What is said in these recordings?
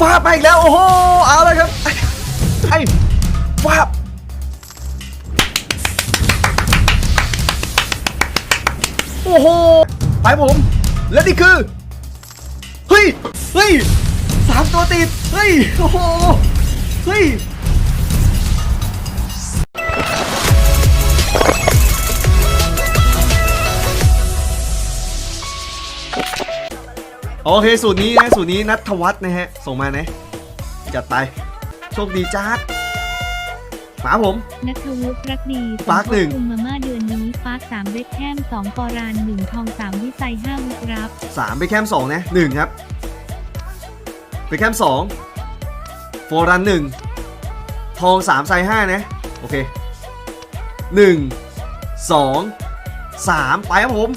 ฟาบมาอีกแล้ว โอ้โห เอาเลยครับไอ้ฟาบโอ้โห ไปผม และนี่คือ เฮ้ย เฮ้ยสามตัวติด เฮ้ย โอ้โห เฮ้ย โอเคสูตรนี้นะสูตรนี้นัทวัฒน์นะฮะ ส่งมานะ จัดไป โชคดีจ้าดมาผมนัทวุฒิรักดีปาร์คหนึ่งสมทบคุมมาม่าเดือนนี้ปาร์คสามเบคแฮมสองปอรานหนึ่งทองสามวิจัยห้าวุฒิรับสามไปแคมสองนะหนึ่งครับไปแคมสองโฟรันหนึ่งทองสามไซห้านะ โอเคหนึ่งสองสามไปครับผม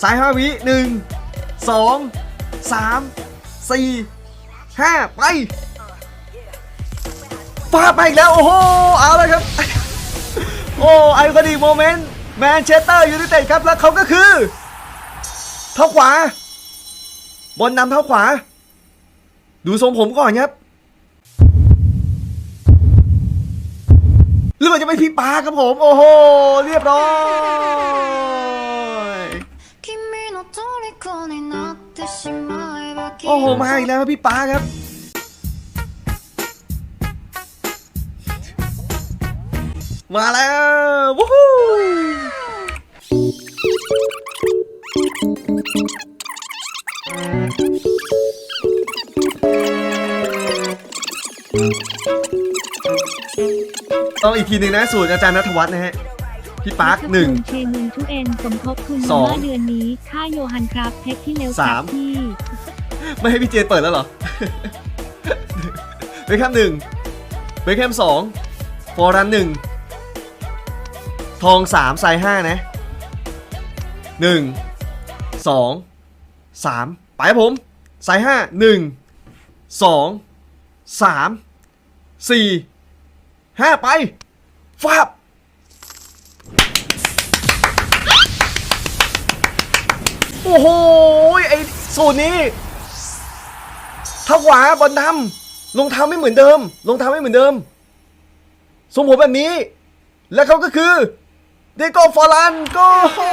ไซห้าวิหนึ่งสอง สามสี่ห้าไปฟาดไปอีกแล้ว โอ้โห เอาเลยครับ โอ้ไอคอนิกโมเมนต์แมนเชสเตอร์ยูไนเต็ดครับ แล้วเขาก็คือเท้าขวา บอลนำเท้าขวา ดูทรงผมก่อนครับหรือมันจะไม่พี่ปาครับผม โอ้โห เรียบร้อย โอ้โหとมาอีกแล้วครับพี่ปาครับ มาแล้ววู้ฮู้ต้องอีกทีหนึ่งนะสูตรอาจารย์นัทวัฒน์นะฮะ พี่ปาร์คหนึ่ง เชนุนทุเอ็นสมทบทุนสมาองม่าเดือนนี้ ค่าโยฮันครับเทคที่เร็วสาครัมบที่ ไม่ให้พี่เจนเปิดแล้วเหรอเบคแฮมหนึ่งเบคแฮมสองฟอรันหนึ่งทองสามไซห้านะหนึ่งสองสามไปครับผมไซห้าหนึ่งสองสามสี่ห้าไปฟาบโอ้โหไอสูตรนี้ เท้าขวาบอลดำรองเท้าไม่เหมือนเดิมรองเท้าไม่เหมือนเดิมทรงผมแบบนี้ แล้วเขาก็คือเดโกฟอรันก็โอ้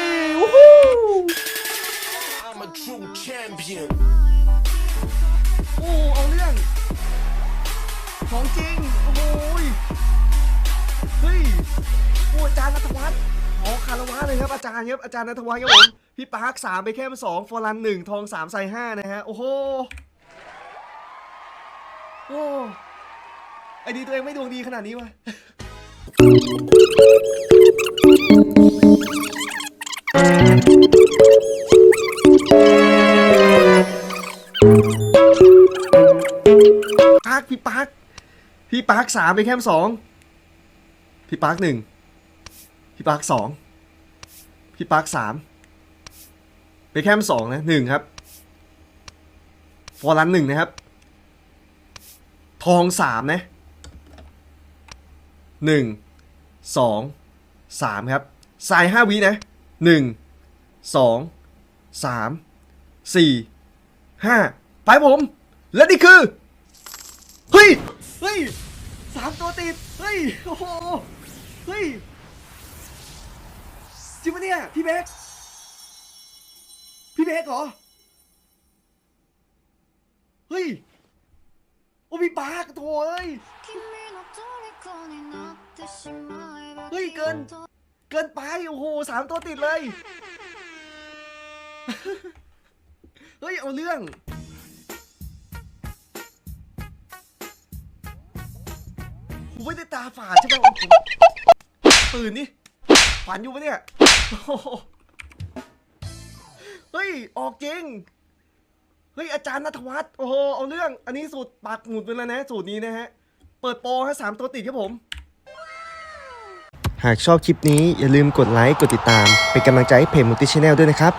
ยวู้ฮู้ I'm a true champion. โอ้เอาเรื่องของจริง โอ้โหยเฮ้ยโอ้อาจารย์นัทวัฒน์ขอ คารวะเลยครับอาจารย์ครับอาจารย์นัทวัฒน์ครับผมพี่ปาร์คสามไปแค่สองฟอรันหนึ่งทองสามใส่ห้านะฮะโอ้โหโอ้ไอดีตัวเองไม่ดวงดีขนาดนี้วะปาร์คพี่ปาร์คพี่ปาร์คสามไปแค่สองพี่ปาร์คหนึ่งพี่ปาร์คสอง พี่ปาร์คสามไปแค่สองนะหนึ่งครับ ฟอรันหนึ่งนะครับ ทองสามนะหนึ่งสองสามครับสายห้าวินะหนึ่งสองสามสี่ห้าไปผม และนี่คือ เฮ้ย เฮ้ยสามตัวติด เฮ้ย โอ้โห เฮ้ย จริงปะเนี่ย พี่เบคพี่เบคเหรอ เฮ้ย โอ้พี่ปาร์กโถ่เอ้ย เฮ้ย เกิน เกินไป โอ้โหสามตัวติดเลย เฮ้ย เอาเรื่อง ผมไม่ได้ตาฝาดใช่ไหมตื่นนี่ฝันอยู่ปะเนี่ย เฮ้ย ออกจริง เฮ้ย อาจารย์นัทวัฒน์โอ้โห เอาเรื่อง อันนี้สูตรปากหมุดไปแล้วนะ สูตรนี้นะฮะ เปิดโปรให้สามตัวติดครับผม หากชอบคลิปนี้อย่าลืมกดไลค์ กดติดตาม เป็นกำลังใจให้เพจมูติชแนลด้วยนะครับ